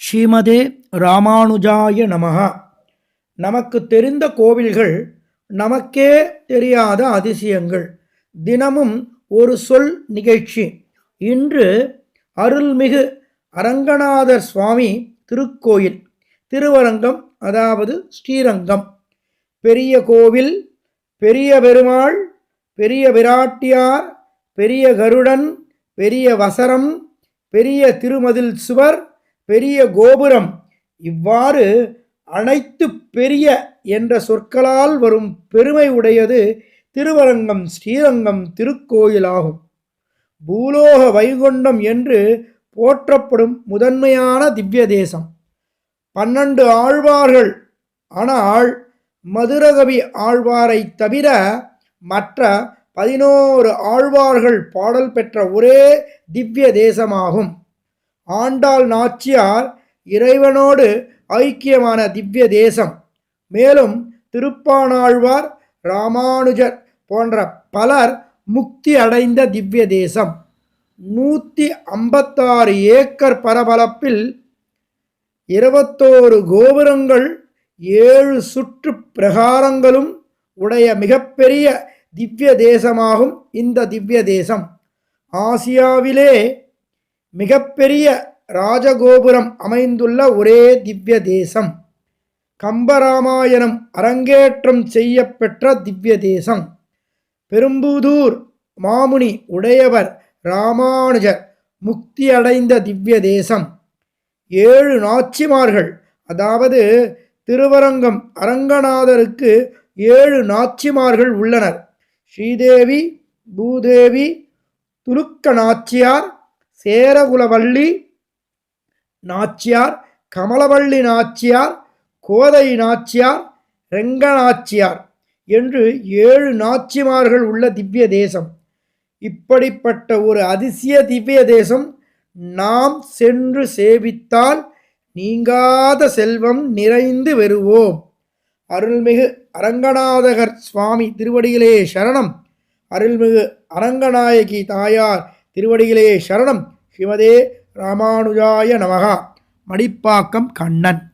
ஸ்ரீமதே ராமானுஜாய நமகா நமக்கு தெரிந்த கோவில்கள் நமக்கே தெரியாத அதிசயங்கள். தினமும் ஒரு சொல் நிகழ்ச்சி. இன்று அருள்மிகு அரங்கநாதர் சுவாமி திருக்கோயில் திருவரங்கம் அதாவது ஸ்ரீரங்கம். பெரிய கோவில் பெரிய பெருமாள் பெரிய விராட்டியார் பெரிய கருடன் பெரிய வசரம் பெரிய திருமதில் சுவர் பெரிய கோபுரம். இவ்வாறு அனைத்து பெரிய என்ற சொற்களால் வரும் பெருமை உடையது திருவரங்கம் ஸ்ரீரங்கம் திருக்கோயிலாகும். பூலோக வைகுண்டம் என்று போற்றப்படும் முதன்மையான திவ்ய தேசம். பன்னெண்டு ஆழ்வார்கள். ஆனால் மதுரகவி ஆழ்வாரை தவிர மற்ற பதினோரு ஆழ்வார்கள் பாடல் பெற்ற ஒரே திவ்ய தேசமாகும். ஆண்டாள் நாச்சியார் இறைவனோடு ஐக்கியமான திவ்ய தேசம். மேலும் திருப்பானாழ்வார் ராமானுஜர் போன்ற பலர் முக்தி அடைந்த திவ்ய தேசம். நூற்றி ஐம்பத்தாறு ஏக்கர் பரபரப்பில் இருபத்தோரு கோபுரங்கள் ஏழு சுற்று பிரகாரங்களும் உடைய மிகப்பெரிய திவ்ய தேசமாகும் இந்த திவ்ய தேசம். ஆசியாவிலே மிகப்பெரிய ராஜகோபுரம் அமைந்துள்ள ஒரே திவ்ய தேசம் கம்பராமாயணம் அரங்கேற்றம் செய்யப்பெற்ற திவ்ய தேசம் பெரும்புதூர் மாமுனி உடையவர் ராமானுஜர் முக்தியடைந்த திவ்ய தேசம் ஏழு நாச்சிமார்கள் அதாவது திருவரங்கம் அரங்கநாதருக்கு ஏழு நாச்சிமார்கள் உள்ளனர். ஸ்ரீதேவி பூதேவி துலுக்க நாச்சியார் சேரகுலவள்ளி நாச்சியார் கமலவள்ளி நாச்சியார் கோதை நாச்சியார் ரெங்கநாச்சியார் என்று ஏழு நாச்சிமார்கள் உள்ள திவ்ய தேசம். இப்படிப்பட்ட ஒரு அதிசய திவ்ய தேசம் நாம் சென்று சேவித்தால் நீங்காத செல்வம் நிறைந்து வருவோம். அருள்மிகு அரங்கநாதகர் சுவாமி திருவடிகளே சரணம். அருள்மிகு அரங்கநாயகி தாயார் திருவடியிலேயே சரணம். சிவதே ராமானுஜாய நமகா மடிப்பாக்கம் கண்ணன்.